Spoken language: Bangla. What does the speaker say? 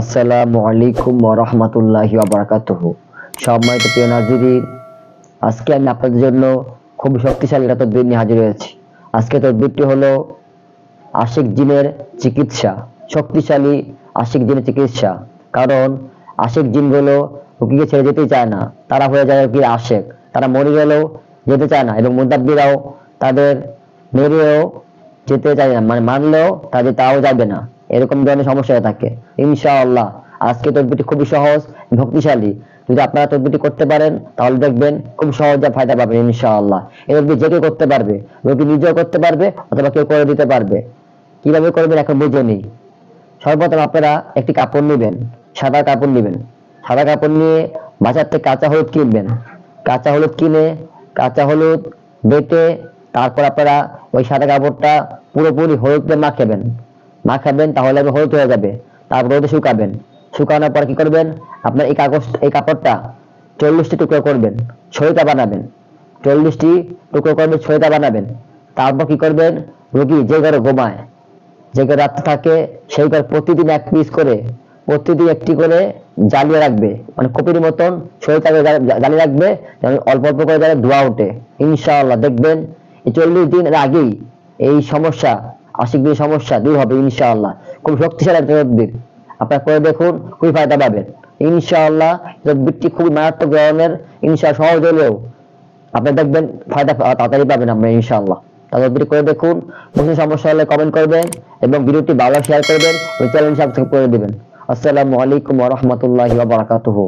আসসালামু আলাইকুম রহমতুল্লাহি বারাকাতুহ। সম্মানিত প্রিয় নাজিরিন, আজকে আমি আপনাদের জন্য খুব শক্তিশালী একটা তদবির নিয়ে হাজির হয়েছি। আজকে তদবিরটি হলো আশিক জিনের চিকিৎসা, শক্তিশালী আশিক জিনের চিকিৎসা। কারণ আশিক জিনগুলো রুগীকে ছেড়ে যেতেই চায় না। তারা হয়ে যায় রুগীর আশেক। তারা মরে গেলেও যেতে চায় না এবং মুদাব্বিরাও তাদের মেরেও যেতে চায় না। মানে মানলেও তাদের তাও যাবে না। এরকম ধরনের সমস্যা হয়ে থাকে। ইনশাআল্লাহ। আজকে তদবিরটি খুবই সহজ শক্তিশালী যদি আপনারা তদবিরটি করতে পারেন, তাহলে দেখবেন খুব সহজে ফায়দা পাবেন ইনশাআল্লাহ। এই তদবির যে কেউ করতে পারবে, রোগী নিজেও করতে পারবে অথবা কেউ করে দিতে পারবে। কীভাবে করবেন এখন বুঝে নেই। সর্বপ্রথম আপনারা একটি কাপড় নেবেন, সাদা কাপড় নেবেন। সাদা কাপড় নিয়ে বাজার থেকে কাঁচা হলুদ কিনবেন। কাঁচা হলুদ কিনে, কাঁচা হলুদ বেটে তারপর আপনারা ওই সাদা কাপড়টা পুরোপুরি হলুদ মাখাবেন মাখাবেন তাহলে হবে হলুদ হয়ে যাবে। তারপর রোদে শুকাবেন। শুকানোর পর কি করবেন? আপনার এই কাগজ, এই কাপড়টা চল্লিশটি টুকরো করবেন, ছয়টা বানাবেন। চল্লিশটি টুকরো করবেন, ছয়টা বানাবেন। তারপর কি করবেন? রোগী যে ঘরে ঘুমায়, যে ঘরে রাত্রে থাকে, সেই ঘরে প্রতিদিন এক পিস করে, প্রতিদিন একটি করে জ্বালিয়ে রাখবে। মানে কপির মতন জ্বা- জ্বালিয়ে রাখবে অল্প অল্প করে ধোয়া ওঠে। ইনশাআল্লাহ, দেখবেন, এই চল্লিশ দিনের আগেই এই সমস্যা আশিক দিনের সমস্যা দূর হবে, ইনশাআল্লাহ। খুব শক্তিশালী একটা তদবির আপনারা করে দেখুন, খুবই ফায়দা পাবেন। ইনশাআল্লাহ তদবিরটি খুবই মারাত্মক ধরনের, ইনশাআল্লাহ সহজ হলেও আপনি দেখবেন ফায়দা তাড়াতাড়ি পাবেন আমরা, ইনশাআল্লাহ। ভিডিও করে দেখুন কোনো সমস্যা হলে কমেন্ট করবেন এবং ভিডিওটি ভালো শেয়ার করবেন এবং চ্যানেল সাবস্ক্রাইব করে দিবেন। আসসালামু আলাইকুম ওয়া রাহমাতুল্লাহি ওয়া বারাকাতুহু।